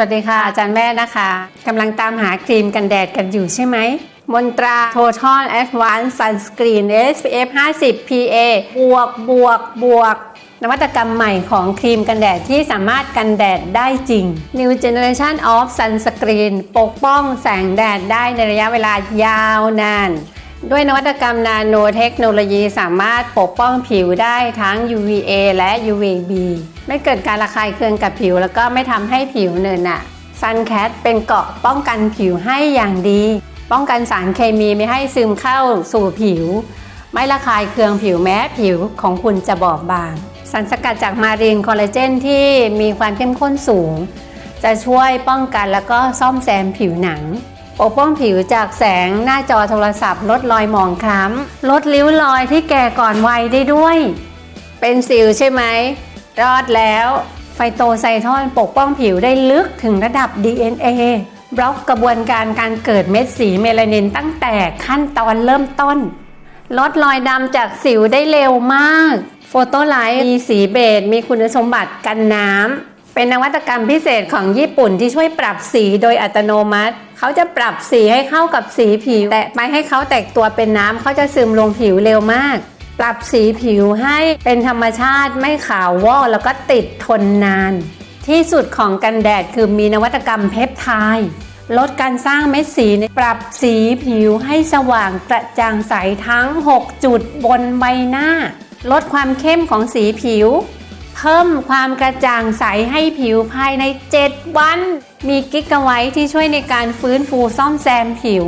วัสดีค่ะ อาจารย์แม่นะคะกำลังตามหาครีมกันแดดกันอยู่ใช่ไหม มนตรา Total Advanced Sunscreen SPF 50 PA บวกบวกบวก นวัตกรรมใหม่ของครีมกันแดดที่สามารถกันแดดได้จริง New Generation of Sunscreen ปกป้องแสงแดดได้ในระยะเวลายาวนาน ด้วยนวัตกรรมนาโนเทคโนโลยีสามารถปกป้องผิวได้ทั้ง UVA และ UVB ไม่เกิดการระคายเคืองกับผิว แล้วก็ไม่ทำให้ผิวเนินหนะซันแค t เป็นเกาะป้องกันผิวให้อย่างดี ป้องกันสารเคมีไม่ให้ซึมเข้าสู่ผิว ไม่ระคายเคืองผิวแม้ผิวของคุณจะบอบบาง สารสกัดจากมารีนคอลลาเจนที่มีความเข้มข้นสูง จะช่วยป้องกันแล้วก็ซ่อมแซมผิวหนัง ปกป้องผิวจากแสงหน้าจอโทรศัพท์ ลดรอยหมองคล้ำลดริ้วรอยที่แก่ก่อนวัยได้ด้วย เป็นสิวใช่ไหม รอดแล้ว ไฟโตไซทอนปกป้องผิวได้ลึกถึงระดับ DNA บล็อกกระบวนการการเกิดเม็ดสีเมลานินตั้งแต่ขั้นตอนเริ่มต้น ลดรอยดำจากสิวได้เร็วมาก โฟโตไลท์มีสีเบจมีคุณสมบัติกันน้ำ เป็นนวัตกรรมพิเศษของญี่ปุ่นที่ช่วยปรับสีโดยอัตโนมัติ เขาจะปรับสีให้เข้ากับสีผิว แต่ไม่ให้เขาแตกตัวเป็นน้ำเขาจะซึมลงผิวเร็วมาก ปรับสีผิวให้เป็นธรรมชาติไม่ขาววอกแล้วก็ติดทนนาน ที่สุดของกันแดดคือมีนวัตกรรมเพปไทด์ลดการสร้างเม็ดสีปรับสีผิวให้สว่างกระจ่างใสทั้ง 6 จุดบนใบหน้า ลดความเข้มของสีผิว เพิ่มความกระจ่างใสให้ผิวภายใน 7 วัน มีกิกะไวท์ที่ช่วยในการฟื้นฟูซ่อมแซมผิว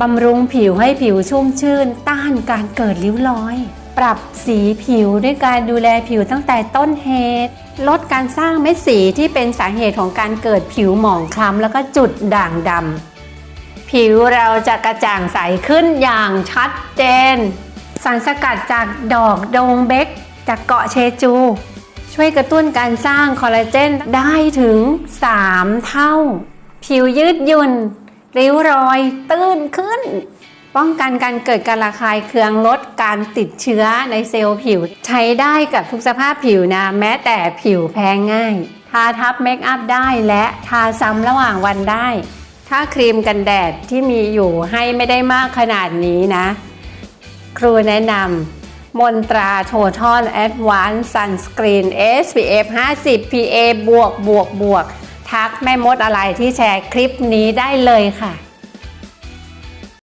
บำรุงผิวให้ผิวชุ่มชื่น ต้านการเกิดริ้วรอย ปรับสีผิวด้วยการดูแลผิวตั้งแต่ต้นเหตุ ลดการสร้างเม็ดสีที่เป็นสาเหตุของการเกิดผิวหมองคล้ำแล้วก็จุดด่างดำผิวเราจะกระจ่างใสขึ้นอย่างชัดเจน สารสกัดจากดอกดงเบกจากเกาะเชจู ช่วยกระตุ้นการสร้างคอลลาเจนได้ถึง 3 เท่า ผิวยืดหยุ่น ริ้วรอยตื้นขึ้น ป้องกันการเกิดการระคายเคืองลดการติดเชื้อในเซลล์ผิว ใช้ได้กับทุกสภาพผิวนะ แม้แต่ผิวแพ้ง่าย ทาทับเมคอัพได้และทาซ้ำระหว่างวันได้ ถ้าครีมกันแดดที่มีอยู่ให้ไม่ได้มากขนาดนี้นะ ครูแนะนำ มนตรา Total Advanced Sunscreen SPF 50 PA บวกบวกบวกทักแม่มดอะไรที่แชร์คลิปนี้ได้เลยค่ะ